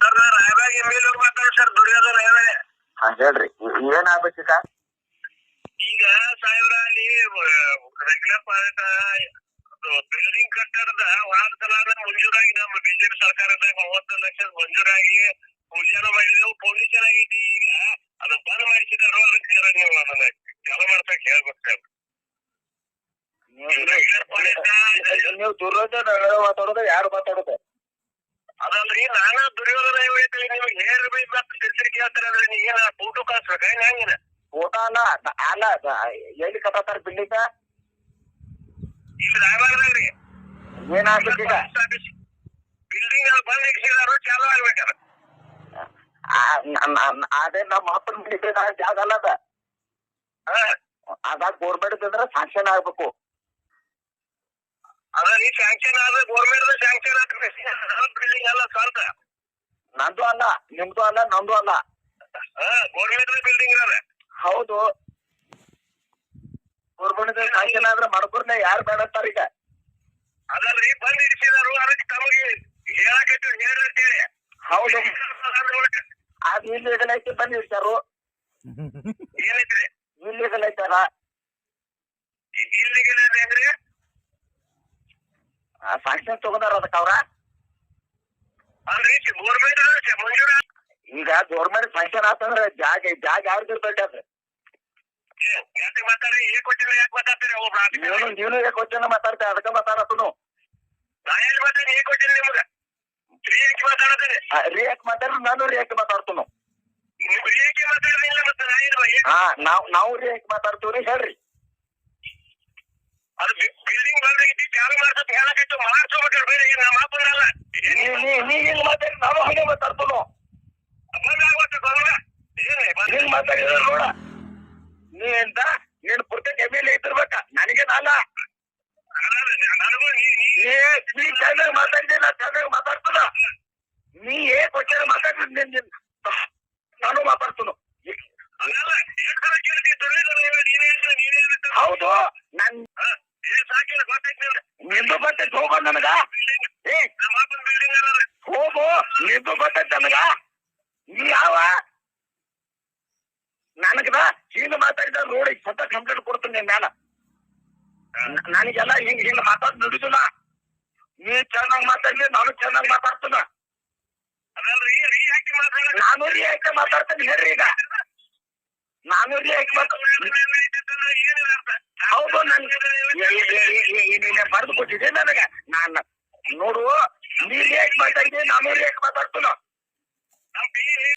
Sir ನಾ Raybag M L sir Duryodhana ಹೇಳಿ ಹಾ ಹೇಳ್ರಿ. ಏನ್ ಆಗ್ಬೇಕೀಗ ಈಗ? ಸಾಹೇಬ್ರ ಅಲ್ಲಿ ರೆಗ್ಯುಲರ್ ಪಾರ್ಟ್ ಬಿಲ್ಡಿಂಗ್ ಕಟ್ಟಡದ ವಾರ ಸಲ ಮಂಜೂರಾಗಿ ನಮ್ಮ ಬಿಜೆಪಿ ಸರ್ಕಾರದಾಗ ಮೂವತ್ತು ಲಕ್ಷ ಮಂಜೂರಾಗಿ ಪೂಜಾನ ಮಾಡಿದೆವು ಪೊಲೀಸರ್ ಆಗೈತಿ ಈಗ. ಅದು ಬಂದ್ ಮಾಡಿಸಿದಾರು. ಅದಕ್ಕೆ ನೀವು ಅದನ್ನ ಚಾಲು ಮಾಡ್ಸಕ್ ಹೇಳ್ಬೇಕು ಸರ್ ನೀವು ದುರ್ಯೋಧನ ಮಾತಾಡೋದು ಯಾರು ಮಾತಾಡೋದು? ಅದಲ್ರಿ ನಾನ ದುರ್ಯೋಧನ ಹೇಳ್ತೀನಿ ನಿಮ್ಗೆ ಹೇಳಿ ಮತ್ತೆ ತಿರ್ತಿರಿ ಕೇಳ್ತಾರೆ ಅಂದ್ರೆ ನೀ ಏನ ಫೋಟೋ ಕಳ್ಸ್ಬೇಕ ಹೆಂಗಿನ ಫೋಟೋ ಅಲ್ಲ ಎಲ್ಲಿ ಕಟ್ಟತಾರ ಬಿಲ್ಡಿಂಗ್ ಇಲ್ಲಿ ರಾಯಬಾರದಾಗ್ರಿ ಏನ್ ಆಗ್ಬೇಕೀಗ ಬಿಲ್ಡಿಂಗ್ ಅಲ್ಲಿ ಬಂದ್ ಇಕ್ಸಿದಾರು ಚಾಲು ಆಗ್ಬೇಕದ ಆ, ನ- ನ- ಅದೇ ನಮ್ಮ ಅಪ್ಪನ ಬಿಲ್ಡಿಂಗ್ ಜಾಗ ಅಲ್ಲ ಅದ. ಅದಾಗ ಅದ ಗೋರ್ಮೆಂಟ್ ಅಂದ್ರೆ ಸಾಂಕ್ಷನ್ ಆಗ್ಬೇಕು. ಅದ ನೀ ಸ್ಯಾಂಕ್ಷನ್ ಆದ್ರೆ ಗೋರ್ಮೆಂಟ್ ಸ್ಯಾಂಕ್ಷನ್ ಆಗ್ತದೆ. ಅಲ್ಲ ಸ್ವಂತ ನಂದು ಅಲ್ಲ ನಿಮ್ದು ಅಲ್ಲ ನಂದು ಅಲ್ಲ. ಗೌರ್ಮೆಂಟ್ ಬಿಲ್ಡಿಂಗ್ ಇರೋದ ಹೌದು. ಗೋರ್ಮೆಂಟ್ ಸಾಂಕ್ಷನ್ ಆದ್ರೆ ಮಾಡ್ಕೊರ್ನೆ ಯಾರು ಬೇಡತ್ತಾರ ಈಗ ಅದಲ್ರಿ ಬಂದ್ ಇಡಿಸಿದಾರು ಅದಕ್ಕೆ ತಮಗೆ ಹೇಳಕತ್ತು ಹೇಳಂತೇಳಿ ಹೌದು. ಅದ್ ಇಲ್ಲಿಗಲ್ ಐತಿ ಬಂದ್ ಇರ್ತಾರು ಏನೈತ್ರಿ? ಇಲ್ಲಿಗಲ್ ಐತಾರ ಇಲ್ಲಿಗೆ ಆ ಸಾಂಕ್ಷನ್ ತಗೊಂಡಾರ ಅದಕ್ಕ ಅವ್ರ? ಈಗ ಗೌರ್ಮೆಂಟ್ ಫಂಕ್ಷನ್ ಆತಂದ್ರ ಜಾಗ ಜಾಗ ಯಾರ್ದು ಇರ್ತೈತಿ ಅದ ಯಾಕೆ ಮಾತಾಡ್ರಿ? ಏ ಕೊಟ್ಟಿಲ್ಲ ಯಾಕೆ ಮಾತಾಡ್ತೀರಿ? ಒಬ್ಬ ನೀನು ನೀನು ಯಾಕೆ ಕ್ವಶನ್ ಮಾತಾಡ್ತೀಯ ಅದಕ್ಕ ಮಾತಾಡತನು ರಿಯಾಕ್ಟ್ ಮಾತಾಡ್ರಿ ನಾನು ರಿಯಾಕ್ಟ್ ಮಾತಾಡ್ತನು ಹಾ ನಾವ್ ನಾವು ರಿಯಾಕ್ಟ್ ಮಾತಾಡ್ತೀವ್ರಿ ಹೇಳ್ರಿ. ಅದು ಬಿಲ್ಡಿಂಗ್ ಬಂದ್ರೆ ಚಾಲು ಮಾಡ್ಸತ್ ಹೇಳಕತ್ತು ಮಾಡ್ಸ್ಕೋಬೇಕ್ರಿ ಬೇರೆ ನಮ್ಮ ಅಪ್ಪನಲ್ಲ ನೀ ನೀ ನೀ ಹಿಂಗ್ ಮಾತಾಡಿ, ನಾವು ಹಂಗೆ ಬಂದ್ ಹಿಂಗ್ ಮಾತಾಡಿದ್ರೆ ನೋಡ. ನೀ ಎಂತ? ನೀನ್ ಪೂರ್ತಿ ಎಮ್ಮೆಲೆ ನನಗೆ ನನಗೇನಲ್ಲ ನನಗೂ ನೀ ನೀ ನೀ ನೀ ಚೆನ್ನಾಗಿ ಚೆನ್ನಾಗಿ ಮಾತಾಡ್ತದ ನೀ ಏ ಕ್ವಶನ್ ಮಾತಾಡಿದ್ ನಿನ್ ನಿನ್ ನಾನು ಮಾತಾಡ್ತನು. ನೀನೇ ನೀನೇ ಅಂತ ಹೌದು, ನನ್ ನಿಂದು ಬರ್ತೈತಿ ಹೋಗೋ ನನಗ? ಏ ನಮ್ಮ ಅಪ್ಪನ ಬಿಲ್ಡಿಂಗ್ ಅಲ್ಲ ನಿಂದು ಬರ್ತೈತಿ ನನಗ ನೀ ಯಾವ ನನಗದ? ಹಿಂಗ ಮಾತಾಡಿದ ನೋಡಿ ಸತ ಕಂಪ್ಲೇಂಟ್ ಕೊಡ್ತೀನಿ ನಿನ್ ಮ್ಯಾಲ. ನನಗೆಲ್ಲ ಹಿಂಗ್ ಹಿಂಗ್ ಮಾತಾಡ್ ನುಡಿದಿಲ್ಲ ನೀ ಚೆನ್ನಾಗಿ ಮಾತಾಡ್ಲಿ ನಾನು ಚೆನ್ನಾಗಿ ಮಾತಾಡ್ತೀನ. ನಾನು ರಿಯಾಕ್ಟ್ ಮಾತಾಡ್ತೀನಿ ಹೇಳ್ರಿ ಈಗ. ನಾನು ಅರ್ಥ ಹೌದು ನನ್ಗೆ ಬರೆದು ಕೊಟ್ಟಿದ್ದೆ ನನಗೆ. ನಾನು ನೋಡು ನೀನ್ ಹೇಗ್ ಮಾತಾಡ್ತೀನಿ ನಾನು ಹೇಗ್ ಮಾತಾಡ್ತಾನೋ